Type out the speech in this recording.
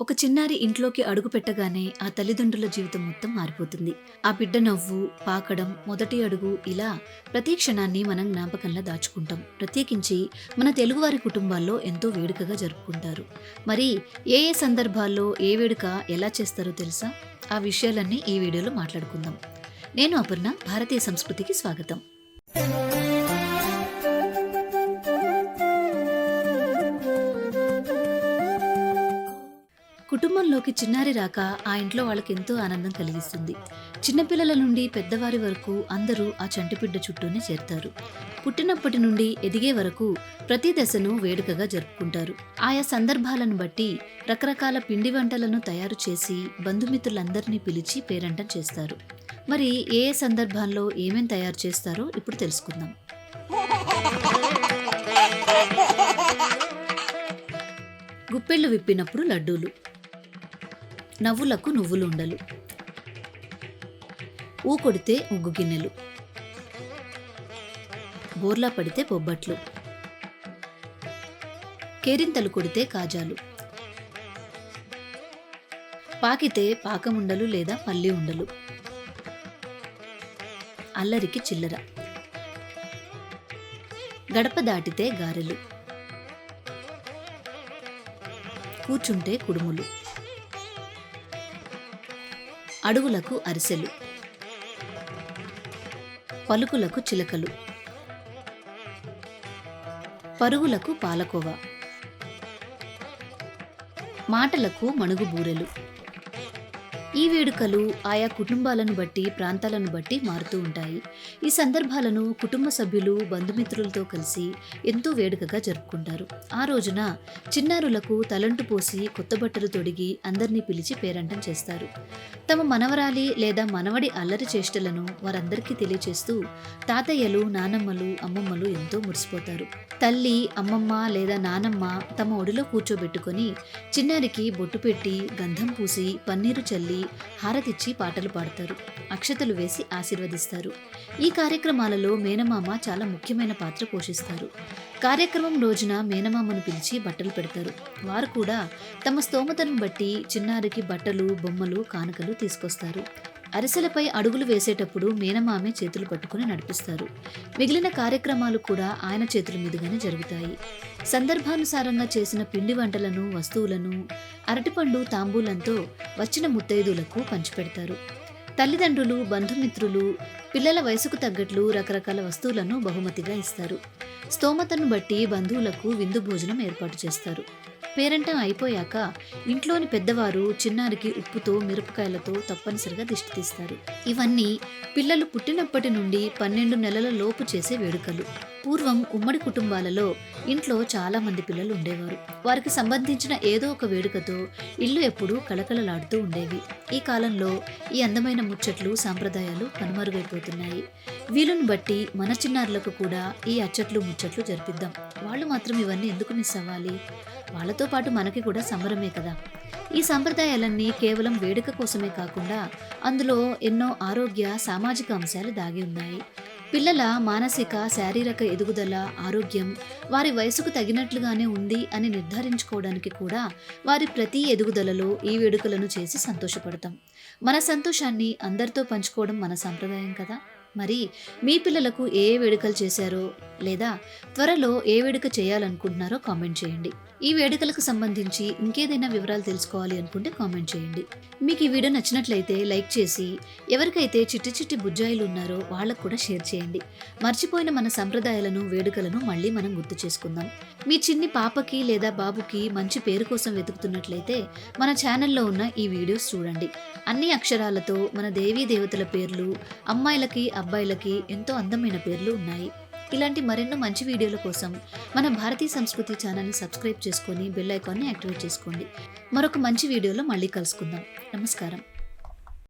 ఒక చిన్నారి ఇంట్లోకి అడుగు పెట్టగానే ఆ తల్లిదండ్రుల జీవితం మొత్తం మారిపోతుంది. ఆ బిడ్డ నవ్వు పాకడం మొదటి అడుగు ఇలా ప్రతి క్షణాన్ని మనం జ్ఞాపకంలో దాచుకుంటాం. ప్రత్యేకించి మన తెలుగువారి కుటుంబాల్లో ఎంతో వేడుకగా జరుపుకుంటారు. మరి ఏ ఏ సందర్భాల్లో ఏ వేడుక ఎలా చేస్తారో తెలుసా? ఆ విషయాలన్నీ ఈ వీడియోలో మాట్లాడుకుందాం. నేను అపర్ణ భారతీయ సంస్కృతికి స్వాగతం. కుటుంబంలోకి చిన్నారి రాక ఆ ఇంట్లో వాళ్ళకి ఎంతో ఆనందం కలిగిస్తుంది. చిన్నపిల్లల నుండి పెద్దవారి వరకు అందరూ ఆ చంటిబిడ్డ చుట్టూనే చేరుతారు. పుట్టినప్పటి నుండి ఎదిగే వరకు ప్రతి దశను వేడుకగా జరుపుకుంటారు. ఆయా సందర్భాలను బట్టి రకరకాల పిండి వంటలను తయారు చేసి బంధుమిత్రులందరినీ పిలిచి పేరంటం చేస్తారు. మరి ఏ ఏ సందర్భాల్లో ఏమేం తయారు చేస్తారో ఇప్పుడు తెలుసుకుందాం. గుప్పెళ్ళు విప్పినప్పుడు లడ్డూలు. నవ్వులకు నువ్వులు ఉండలు ఊ కొడితే ఉగ్గు గిన్నెలు. బోర్లా పడితే బొబ్బట్లు. కేరింతలు కొడితే కాజాలు. పాకితే పాకముండలు లేదా పల్లి ఉండలు. అల్లరికి చిల్లర. గడప దాటితే గారెలు. కూర్చుంటే కుడుములు. అడుగులకు అరిసెలు. పలుకులకు చిలకలు. పరుగులకు పాలకోవ. మాటలకు మణుగు బూరెలు. ఈ వేడుకలు ఆయా కుటుంబాలను బట్టి ప్రాంతాలను బట్టి మారుతూ ఉంటాయి. ఈ సందర్భాలను కుటుంబ సభ్యులు బంధుమిత్రులతో కలిసి ఎంతో వేడుకగా జరుపుకుంటారు. ఆ రోజున చిన్నారులకు తలంటు పోసి కొత్త బట్టలు తొడిగి అందరినీ పిలిచి పేరంటం చేస్తారు. తమ మనవరాలి లేదా మనవడి అల్లరి చేష్టలను వారందరికీ తెలియచేస్తూ తాతయ్యలు నానమ్మలు అమ్మమ్మలు ఎంతో మురిసిపోతారు. తల్లి అమ్మమ్మ లేదా నానమ్మ తమ ఒడిలో కూర్చోబెట్టుకొని చిన్నారికి బొట్టు పెట్టి గంధం పూసి పన్నీరు చల్లి హారతిచ్చి పాటలు పాడతారు. అక్షతలు వేసి ఆశీర్వదిస్తారు. ఈ కార్యక్రమాలలో మేనమామ చాలా ముఖ్యమైన పాత్ర పోషిస్తారు. కార్యక్రమం రోజున మేనమామను పిలిచి బట్టలు పెడతారు. వారు కూడా తమ స్తోమతను బట్టి చిన్నారికి బట్టలు బొమ్మలు కానుకలు తీసుకొస్తారు. అరిసెలపై అడుగులు వేసేటప్పుడు మేనమామే చేతులు పట్టుకుని నడిపిస్తారు. మిగిలిన కార్యక్రమాలు కూడా ఆయన చేతుల మీదుగానే జరుగుతాయి. సందర్భానుసారంగా చేసిన పిండి వంటలను వస్తువులను అరటిపండు తాంబూలంతో వచ్చిన ముత్తైదులకు పంచిపెడతారు. తల్లిదండ్రులు బంధుమిత్రులు పిల్లల వయసుకు తగ్గట్లు రకరకాల వస్తువులను బహుమతిగా ఇస్తారు. స్తోమతను బట్టి బంధువులకు విందు భోజనం ఏర్పాటు చేస్తారు. పేరంటం అయిపోయాక ఇంట్లోని పెద్దవారు చిన్నారికి ఉప్పుతో మిరపకాయలతో తప్పనిసరిగా దిష్టి తీస్తారు. ఇవన్నీ పిల్లలు పుట్టినప్పటి నుండి పన్నెండు నెలల లోపు చేసే వేడుకలు. పూర్వం ఉమ్మడి కుటుంబాలలో ఇంట్లో చాలా మంది పిల్లలు ఉండేవారు. వారికి సంబంధించిన ఏదో ఒక వేడుకతో ఇల్లు ఎప్పుడూ కళకళలాడుతూ ఉండేవి. ఈ కాలంలో ఈ అందమైన ముచ్చట్లు సాంప్రదాయాలు కనుమరుగైపోతున్నాయి. వీలును బట్టి మన చిన్నారులకు కూడా ఈ అచ్చట్లు ముచ్చట్లు జరిపిద్దాం. వాళ్ళు మాత్రం ఇవన్నీ ఎందుకు మిస్ అవ్వాలి? వాళ్ళతో పాటు మనకి కూడా సంబరమే కదా. ఈ సంప్రదాయాలన్నీ కేవలం వేడుక కోసమే కాకుండా అందులో ఎన్నో ఆరోగ్య సామాజిక అంశాలు దాగి ఉన్నాయి. పిల్లల మానసిక శారీరక ఎదుగుదల ఆరోగ్యం వారి వయసుకు తగినట్లుగానే ఉంది అని నిర్ధారించుకోవడానికి కూడా వారి ప్రతి ఎదుగుదలలో ఈ వేడుకలను చేసి సంతోషపడతాం. మన సంతోషాన్ని అందరితో పంచుకోవడం మన సంప్రదాయం కదా. మరి మీ పిల్లలకు ఏ ఏ వేడుకలు చేశారో లేదా త్వరలో ఏ వేడుక చేయాలనుకుంటున్నారో కామెంట్ చేయండి. ఈ వేడుకలకు సంబంధించి ఇంకేదైనా వివరాలు తెలుసుకోవాలి అనుకుంటే కామెంట్ చేయండి. మీకు ఈ వీడియో నచ్చినట్లయితే లైక్ చేసి ఎవరికైతే చిట్టి చిట్టి బుజ్జాయిలు ఉన్నారో వాళ్ళకు కూడా షేర్ చేయండి. మర్చిపోయిన మన సంప్రదాయాలను వేడుకలను మళ్ళీ మనం గుర్తు చేసుకుందాం. మీ చిన్ని పాపకి లేదా బాబుకి మంచి పేరు కోసం వెతుకుతున్నట్లయితే మన ఛానల్లో ఉన్న ఈ వీడియోస్ చూడండి. అన్ని అక్షరాలతో మన దేవీ దేవతల పేర్లు అమ్మాయిలకి అబ్బాయిలకి ఎంతో అందమైన పేర్లు ఉన్నాయి. ఇలాంటి మరెన్నో మంచి వీడియోల కోసం మన భారతీయ సంస్కృతి ఛానల్ని సబ్స్క్రైబ్ చేసుకొని బెల్ ఐకాన్ని యాక్టివేట్ చేసుకోండి. మరొక మంచి వీడియోలో మళ్ళీ కలుసుకుందాం. నమస్కారం.